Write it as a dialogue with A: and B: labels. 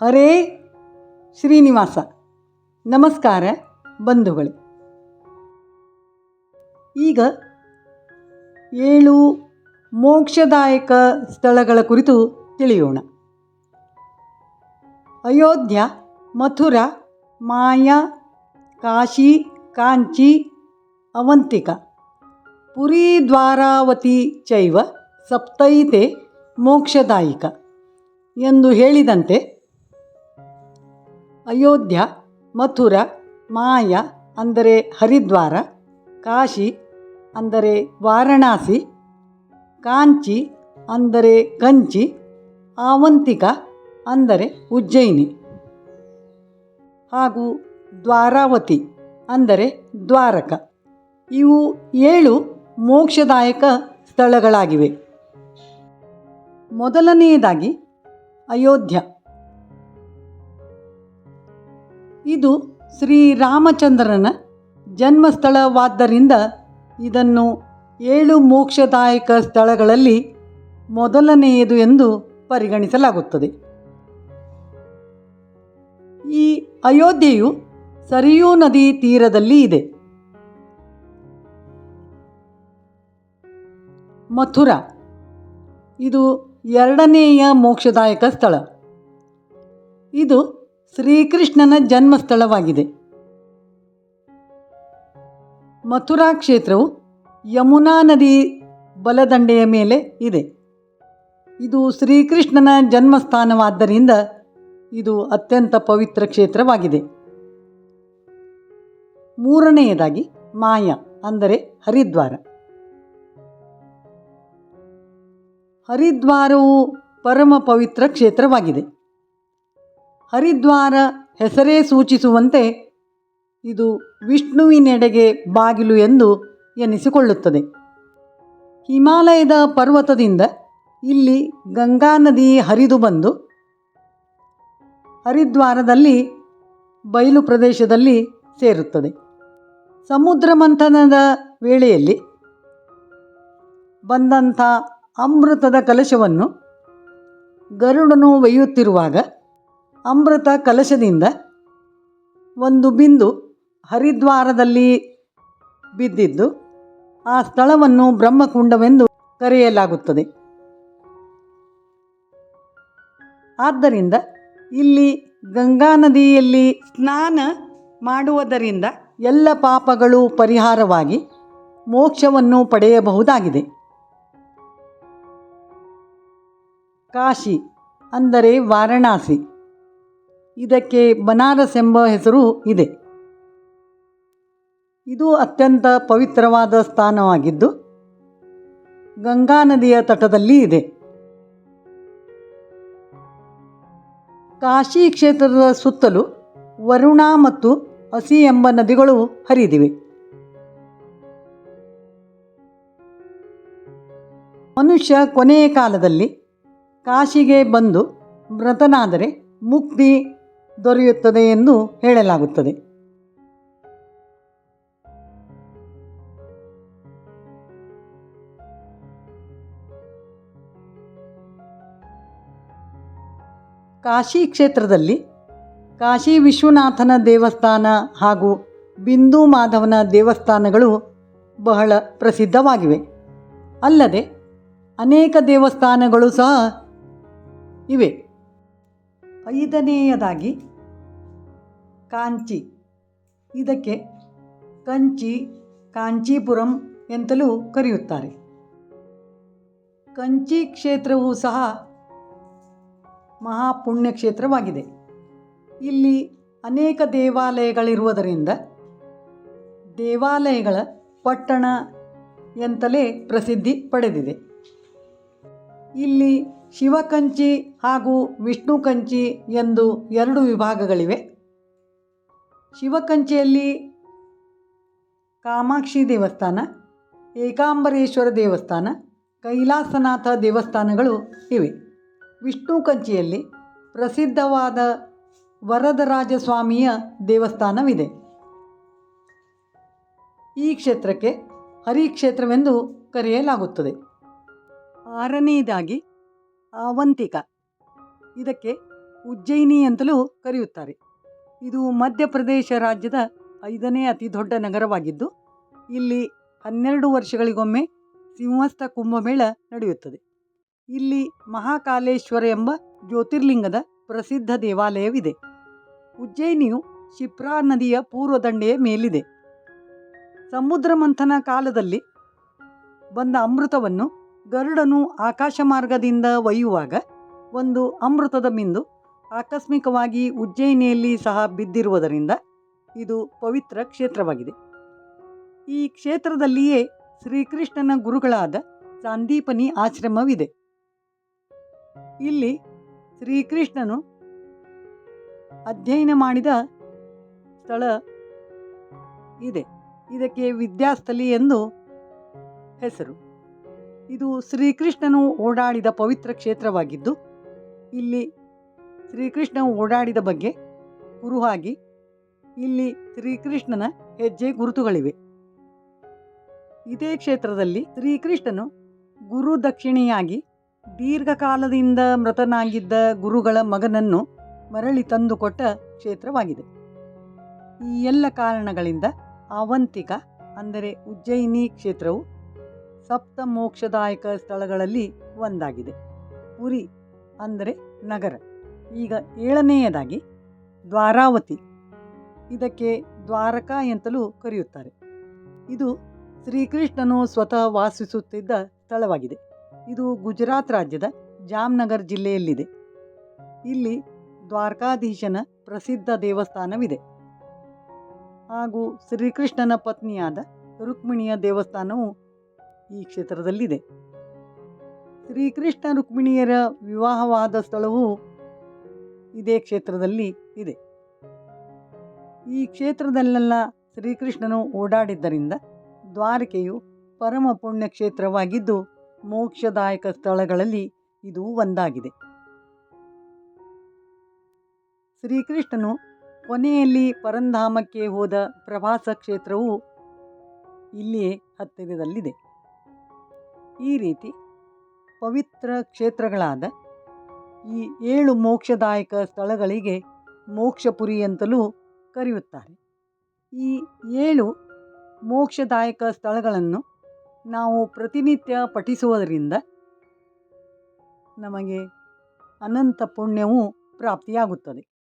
A: ಹರೇ ಶ್ರೀನಿವಾಸ. ನಮಸ್ಕಾರ ಬಂಧುಗಳೇ. ಈಗ ಏಳು ಮೋಕ್ಷದಾಯಕ ಸ್ಥಳಗಳ ಕುರಿತು ತಿಳಿಯೋಣ. ಅಯೋಧ್ಯ, ಮಥುರಾ, ಮಾಯಾ, ಕಾಶಿ, ಕಾಂಚಿ, ಅವಂತಿಕ, ಪುರಿ ದ್ವಾರಾವತಿ ಚೈವ ಸಪ್ತೈತೆ ಮೋಕ್ಷದಾಯಿಕ ಎಂದು ಹೇಳಿದಂತೆ ಅಯೋಧ್ಯ, ಮಥುರ, ಮಾಯ ಅಂದರೆ ಹರಿದ್ವಾರ, ಕಾಶಿ ಅಂದರೆ ವಾರಣಾಸಿ, ಕಾಂಚಿ ಅಂದರೆ ಕಂಚಿ, ಆವಂತಿಕ ಅಂದರೆ ಉಜ್ಜಯಿನಿ ಹಾಗೂ ದ್ವಾರಾವತಿ ಅಂದರೆ ದ್ವಾರಕ. ಇವು ಏಳು ಮೋಕ್ಷದಾಯಕ ಸ್ಥಳಗಳಾಗಿವೆ. ಮೊದಲನೆಯದಾಗಿ ಅಯೋಧ್ಯ. ಇದು ಶ್ರೀರಾಮಚಂದ್ರನ ಜನ್ಮಸ್ಥಳವಾದ್ದರಿಂದ ಇದನ್ನು ಏಳು ಮೋಕ್ಷದಾಯಕ ಸ್ಥಳಗಳಲ್ಲಿ ಮೊದಲನೆಯದು ಎಂದು ಪರಿಗಣಿಸಲಾಗುತ್ತದೆ. ಈ ಅಯೋಧ್ಯೆಯು ಸರಿಯೂ ನದಿ ತೀರದಲ್ಲಿ ಇದೆ. ಮಥುರಾ. ಇದು ಎರಡನೆಯ ಮೋಕ್ಷದಾಯಕ ಸ್ಥಳ. ಇದು ಶ್ರೀಕೃಷ್ಣನ ಜನ್ಮಸ್ಥಳವಾಗಿದೆ. ಮಥುರಾ ಕ್ಷೇತ್ರವು ಯಮುನಾ ನದಿ ಬಲದಂಡೆಯ ಮೇಲೆ ಇದೆ. ಇದು ಶ್ರೀಕೃಷ್ಣನ ಜನ್ಮಸ್ಥಾನವಾದ್ದರಿಂದ ಇದು ಅತ್ಯಂತ ಪವಿತ್ರ ಕ್ಷೇತ್ರವಾಗಿದೆ. ಮೂರನೆಯದಾಗಿ ಮಾಯ, ಅಂದರೆ ಹರಿದ್ವಾರ. ಹರಿದ್ವಾರವು ಪರಮ ಪವಿತ್ರ ಕ್ಷೇತ್ರವಾಗಿದೆ. ಹರಿದ್ವಾರ ಹೆಸರೇ ಸೂಚಿಸುವಂತೆ ಇದು ವಿಷ್ಣುವಿನೆಡೆಗೆ ಬಾಗಿಲು ಎಂದು ಎನಿಸಿಕೊಳ್ಳುತ್ತದೆ. ಹಿಮಾಲಯದ ಪರ್ವತದಿಂದ ಇಲ್ಲಿ ಗಂಗಾ ನದಿ ಹರಿದು ಬಂದು ಹರಿದ್ವಾರದಲ್ಲಿ ಬಯಲು ಪ್ರದೇಶದಲ್ಲಿ ಸೇರುತ್ತದೆ. ಸಮುದ್ರ ಮಂಥನದ ವೇಳೆಯಲ್ಲಿ ಬಂದಂಥ ಅಮೃತದ ಕಲಶವನ್ನು ಗರುಡನು ಒಯ್ಯುತ್ತಿರುವಾಗ ಅಮೃತ ಕಲಶದಿಂದ ಒಂದು ಬಿಂದು ಹರಿದ್ವಾರದಲ್ಲಿ ಬಿದ್ದಿದ್ದು ಆ ಸ್ಥಳವನ್ನು ಬ್ರಹ್ಮಕುಂಡವೆಂದು ಕರೆಯಲಾಗುತ್ತದೆ. ಆದ್ದರಿಂದ ಇಲ್ಲಿ ಗಂಗಾ ನದಿಯಲ್ಲಿ ಸ್ನಾನ ಮಾಡುವುದರಿಂದ ಎಲ್ಲ ಪಾಪಗಳು ಪರಿಹಾರವಾಗಿ ಮೋಕ್ಷವನ್ನು ಪಡೆಯಬಹುದಾಗಿದೆ. ಕಾಶಿ ಅಂದರೆ ವಾರಣಾಸಿ. ಇದಕ್ಕೆ ಬನಾರಸ್ ಎಂಬ ಹೆಸರು ಇದೆ. ಇದು ಅತ್ಯಂತ ಪವಿತ್ರವಾದ ಸ್ಥಾನವಾಗಿದ್ದು, ಗಂಗಾ ನದಿಯ ತಟದಲ್ಲಿ ಇದೆ. ಕಾಶಿ ಕ್ಷೇತ್ರದ ಸುತ್ತಲೂ ವರುಣ ಮತ್ತು ಹಸಿ ಎಂಬ ನದಿಗಳು ಹರಿದಿವೆ. ಮನುಷ್ಯ ಕೊನೆಯ ಕಾಲದಲ್ಲಿ ಕಾಶಿಗೆ ಬಂದು ಮೃತನಾದರೆ ಮುಕ್ತಿ ದೊರೆಯುತ್ತದೆ ಎಂದು ಹೇಳಲಾಗುತ್ತದೆ. ಕಾಶಿ ಕ್ಷೇತ್ರದಲ್ಲಿ ಕಾಶಿ ವಿಶ್ವನಾಥನ ದೇವಸ್ಥಾನ ಹಾಗೂ ಬಿಂದು ಮಾಧವನ ದೇವಸ್ಥಾನಗಳು ಬಹಳ ಪ್ರಸಿದ್ಧವಾಗಿವೆ. ಅಲ್ಲದೆ ಅನೇಕ ದೇವಸ್ಥಾನಗಳು ಸಹ ಇವೆ. ಐದನೆಯದಾಗಿ ಕಾಂಚಿ. ಇದಕ್ಕೆ ಕಂಚಿ, ಕಾಂಚೀಪುರಂ ಎಂತಲೂ ಕರೆಯುತ್ತಾರೆ. ಕಂಚಿ ಕ್ಷೇತ್ರವೂ ಸಹ ಮಹಾಪುಣ್ಯ ಕ್ಷೇತ್ರವಾಗಿದೆ. ಇಲ್ಲಿ ಅನೇಕ ದೇವಾಲಯಗಳಿರುವುದರಿಂದ ದೇವಾಲಯಗಳ ಪಟ್ಟಣ ಎಂತಲೇ ಪ್ರಸಿದ್ಧಿ ಪಡೆದಿದೆ. ಇಲ್ಲಿ ಶಿವಕಂಚಿ ಹಾಗೂ ವಿಷ್ಣು ಕಂಚಿ ಎಂದು ಎರಡು ವಿಭಾಗಗಳಿವೆ. ಶಿವಕಂಚಿಯಲ್ಲಿ ಕಾಮಾಕ್ಷಿ ದೇವಸ್ಥಾನ, ಏಕಾಂಬರೇಶ್ವರ ದೇವಸ್ಥಾನ, ಕೈಲಾಸನಾಥ ದೇವಸ್ಥಾನಗಳು ಇವೆ. ವಿಷ್ಣು ಕಂಚಿಯಲ್ಲಿ ಪ್ರಸಿದ್ಧವಾದ ವರದರಾಜಸ್ವಾಮಿಯ ದೇವಸ್ಥಾನವಿದೆ. ಈ ಕ್ಷೇತ್ರಕ್ಕೆ ಹರಿಕ್ಷೇತ್ರವೆಂದು ಕರೆಯಲಾಗುತ್ತದೆ. ಆರನೆಯದಾಗಿ ಅವಂತಿಕ ಇದಕ್ಕೆ ಉಜ್ಜಯಿನಿ ಅಂತಲೂ ಕರೆಯುತ್ತಾರೆ. ಇದು ಮಧ್ಯಪ್ರದೇಶ ರಾಜ್ಯದ ಐದನೇ ಅತಿ ದೊಡ್ಡ ನಗರವಾಗಿದ್ದು, ಇಲ್ಲಿ ಹನ್ನೆರಡು ವರ್ಷಗಳಿಗೊಮ್ಮೆ ಸಿಂಹಸ್ಥ ಕುಂಭಮೇಳ ನಡೆಯುತ್ತದೆ. ಇಲ್ಲಿ ಮಹಾಕಾಲೇಶ್ವರ ಎಂಬ ಜ್ಯೋತಿರ್ಲಿಂಗದ ಪ್ರಸಿದ್ಧ ದೇವಾಲಯವಿದೆ. ಉಜ್ಜಯಿನಿಯು ಶಿಪ್ರಾ ನದಿಯ ಪೂರ್ವ ದಂಡೆಯ ಮೇಲಿದೆ. ಸಮುದ್ರ ಮಂಥನ ಕಾಲದಲ್ಲಿ ಬಂದ ಅಮೃತವನ್ನು ಗರುಡನು ಆಕಾಶ ಮಾರ್ಗದಿಂದ ಒಯ್ಯುವಾಗ ಒಂದು ಅಮೃತದ ಬಿಂದು ಆಕಸ್ಮಿಕವಾಗಿ ಉಜ್ಜಯಿನಿಯಲ್ಲಿ ಸಹ ಬಿದ್ದಿರುವುದರಿಂದ ಇದು ಪವಿತ್ರ ಕ್ಷೇತ್ರವಾಗಿದೆ. ಈ ಕ್ಷೇತ್ರದಲ್ಲಿಯೇ ಶ್ರೀಕೃಷ್ಣನ ಗುರುಗಳಾದ ಸಾಂದೀಪನಿ ಆಶ್ರಮವಿದೆ. ಇಲ್ಲಿ ಶ್ರೀಕೃಷ್ಣನು ಅಧ್ಯಯನ ಮಾಡಿದ ಸ್ಥಳ ಇದೆ. ಇದಕ್ಕೆ ವಿದ್ಯಾಸ್ಥಲಿ ಎಂದು ಹೆಸರು. ಇದು ಶ್ರೀಕೃಷ್ಣನು ಓಡಾಡಿದ ಪವಿತ್ರ ಕ್ಷೇತ್ರವಾಗಿದ್ದು, ಇಲ್ಲಿ ಶ್ರೀಕೃಷ್ಣ ಓಡಾಡಿದ ಬಗ್ಗೆ ಕುರುಹಾಗಿ, ಇಲ್ಲಿ ಶ್ರೀಕೃಷ್ಣನ ಹೆಜ್ಜೆ ಗುರುತುಗಳಿವೆ. ಇದೇ ಕ್ಷೇತ್ರದಲ್ಲಿ ಶ್ರೀಕೃಷ್ಣನು ಗುರು ದಕ್ಷಿಣೆಯಾಗಿ ದೀರ್ಘಕಾಲದಿಂದ ಮೃತನಾಗಿದ್ದ ಗುರುಗಳ ಮಗನನ್ನು ಮರಳಿ ತಂದುಕೊಟ್ಟ ಕ್ಷೇತ್ರವಾಗಿದೆ. ಈ ಎಲ್ಲ ಕಾರಣಗಳಿಂದ ಅವಂತಿಕ ಅಂದರೆ ಉಜ್ಜಯಿನಿ ಕ್ಷೇತ್ರವು ಸಪ್ತ ಮೋಕ್ಷದಾಯಕ ಸ್ಥಳಗಳಲ್ಲಿ ಒಂದಾಗಿದೆ. ಪುರಿ ಅಂದರೆ ನಗರ. ಈಗ ಏಳನೆಯದಾಗಿ ದ್ವಾರಾವತಿ. ಇದಕ್ಕೆ ದ್ವಾರಕಾ ಎಂತಲೂ ಕರೆಯುತ್ತಾರೆ. ಇದು ಶ್ರೀಕೃಷ್ಣನು ಸ್ವತಃ ವಾಸಿಸುತ್ತಿದ್ದ ಸ್ಥಳವಾಗಿದೆ. ಇದು ಗುಜರಾತ್ ರಾಜ್ಯದ ಜಾಮ್ನಗರ್ ಜಿಲ್ಲೆಯಲ್ಲಿದೆ. ಇಲ್ಲಿ ದ್ವಾರಕಾಧೀಶನ ಪ್ರಸಿದ್ಧ ದೇವಸ್ಥಾನವಿದೆ. ಹಾಗೂ ಶ್ರೀಕೃಷ್ಣನ ಪತ್ನಿಯಾದ ರುಕ್ಮಿಣಿಯ ದೇವಸ್ಥಾನವು ಈ ಕ್ಷೇತ್ರದಲ್ಲಿದೆ. ಶ್ರೀಕೃಷ್ಣ ರುಕ್ಮಿಣಿಯರ ವಿವಾಹವಾದ ಸ್ಥಳವು ಇದೇ ಕ್ಷೇತ್ರದಲ್ಲಿ ಇದೆ. ಈ ಕ್ಷೇತ್ರದಲ್ಲೆಲ್ಲ ಶ್ರೀಕೃಷ್ಣನು ಓಡಾಡಿದ್ದರಿಂದ ದ್ವಾರಕೆಯು ಪರಮ ಪುಣ್ಯ ಕ್ಷೇತ್ರವಾಗಿದ್ದು ಮೋಕ್ಷದಾಯಕ ಸ್ಥಳಗಳಲ್ಲಿ ಇದು ಒಂದಾಗಿದೆ. ಶ್ರೀಕೃಷ್ಣನು ಕೊನೆಯಲ್ಲಿ ಪರಂಧಾಮಕ್ಕೆ ಹೋದ ಪ್ರವಾಸ ಕ್ಷೇತ್ರವು ಇಲ್ಲಿಯೇ ಹತ್ತಿರದಲ್ಲಿದೆ. ಈ ರೀತಿ ಪವಿತ್ರ ಕ್ಷೇತ್ರಗಳಾದ ಈ ಏಳು ಮೋಕ್ಷದಾಯಕ ಸ್ಥಳಗಳಿಗೆ ಮೋಕ್ಷಪುರಿ ಅಂತಲೂ ಕರೆಯುತ್ತಾರೆ. ಈ ಏಳು ಮೋಕ್ಷದಾಯಕ ಸ್ಥಳಗಳನ್ನು ನಾವು ಪ್ರತಿನಿತ್ಯ ಪಠಿಸುವುದರಿಂದ ನಮಗೆ ಅನಂತ ಪುಣ್ಯವು ಪ್ರಾಪ್ತಿಯಾಗುತ್ತದೆ.